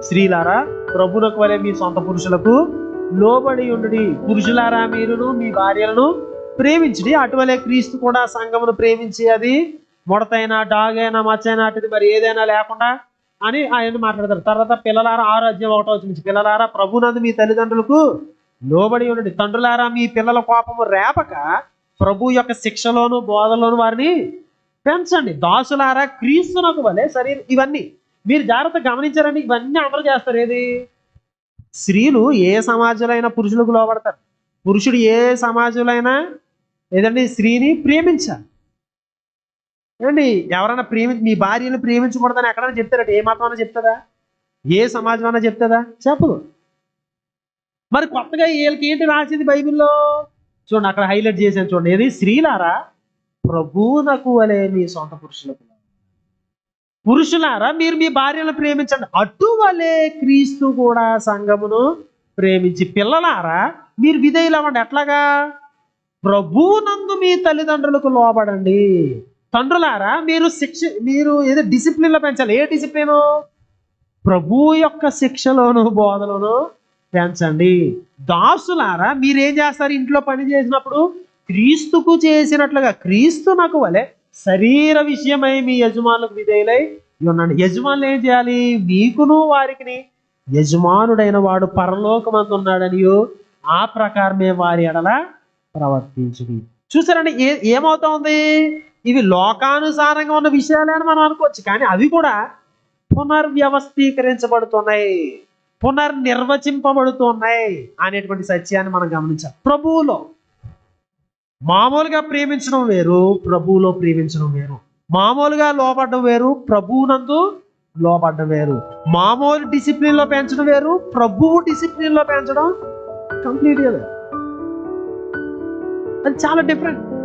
స్త్రీలారా ప్రభునకు వలె మీ సొంత పురుషులకు లోబడి ఉండి పురుషులారా మీరును మీ భార్యలను ప్రేమించుడి. అటువలే క్రీస్తు కూడా సంఘమును ప్రేమించి అది ముడతైనా అయినా మచ్చైనా అటుది మరి ఏదైనా లేకుండా అని ఆయన మాట్లాడతారు. తర్వాత పిల్లలారా ఆరోగ్యం ఒకటో వచ్చింది పిల్లలారా ప్రభునందు మీ తల్లిదండ్రులకు లోబడి ఉండండి. తండ్రులారా మీ పిల్లల కోపము రేపక ప్రభు యొక్క శిక్షలోను బోధలోను వారిని పెంచండి. దాసులారా క్రీస్తునకు వలె శరీరం ఇవన్నీ. మీరు జాగ్రత్త గమనించారండి ఇవన్నీ అమలు చేస్తారు ఏది? స్త్రీలు ఏ సమాజంలో అయినా పురుషులకు లోబడతారు. పురుషుడు ఏ సమాజంలో అయినా ఏదండి? స్త్రీని ప్రేమించాలి. ఏమండి? ఎవరైనా ప్రేమి మీ భార్యను ప్రేమించకూడదని ఎక్కడైనా చెప్తారట ఏ మాత్రం అయినా చెప్తుందా? ఏ సమాజం అయినా చెప్తుందా? చెప్పదు. మరి కొత్తగా వీళ్ళకి ఏంటి రాసింది బైబిల్లో? చూడండి అక్కడ హైలైట్ చేశాను చూడండి. ఏది? స్త్రీలారా ప్రభువునకు వలె మీ సొంత పురుషులకు పురుషులారా మీరు మీ భార్యను ప్రేమించండి. అటువలే క్రీస్తు కూడా సంఘమును ప్రేమించి పిల్లలారా మీరు విధేయులు అవ్వండి. ఎట్లాగా? ప్రభువునందు మీ తల్లిదండ్రులకు లోబడండి. తండ్రులారా మీరు శిక్ష మీరు ఏదో డిసిప్లిన్లో పెంచాలి. ఏ డిసిప్లిన్? ప్రభు యొక్క శిక్షలోను బోధలోను పెంచండి. దాసులారా మీరేం చేస్తారు? ఇంట్లో పని చేసినప్పుడు క్రీస్తుకు చేసినట్లుగా క్రీస్తు నాకు వలె శరీర విషయమై మీ యజమానులకు విధేయులై ఉండండి యజమానులు ఏం చేయాలి? మీకును వారికి యజమానుడైన వాడు పరలోకమందు ఉన్నాడని ఆ ప్రకారమే వారి ఎడల ప్రవర్తించుడి. చూసారండి ఏ ఏమవుతోంది ఇవి లోకానుసారంగా ఉన్న విషయాలే అని మనం అనుకోవచ్చు కానీ అవి కూడా పునర్వ్యవస్థీకరించబడుతున్నాయి పునర్నిర్వచింపబడుతున్నాయి అనేటువంటి సత్యాన్ని మనం గమనించాం ప్రభువులో మామూలుగా ప్రేమించడం వేరు ప్రభువులో ప్రేమించడం వేరు. మామూలుగా లోపడడం వేరు ప్రభువునందు లోపడ్డం వేరు. మామూలు డిసిప్లిన్లో పెంచడం వేరు ప్రభువు డిసిప్లిన్లో పెంచడం కంప్లీట్గా వేరు. అది చాలా డిఫరెంట్.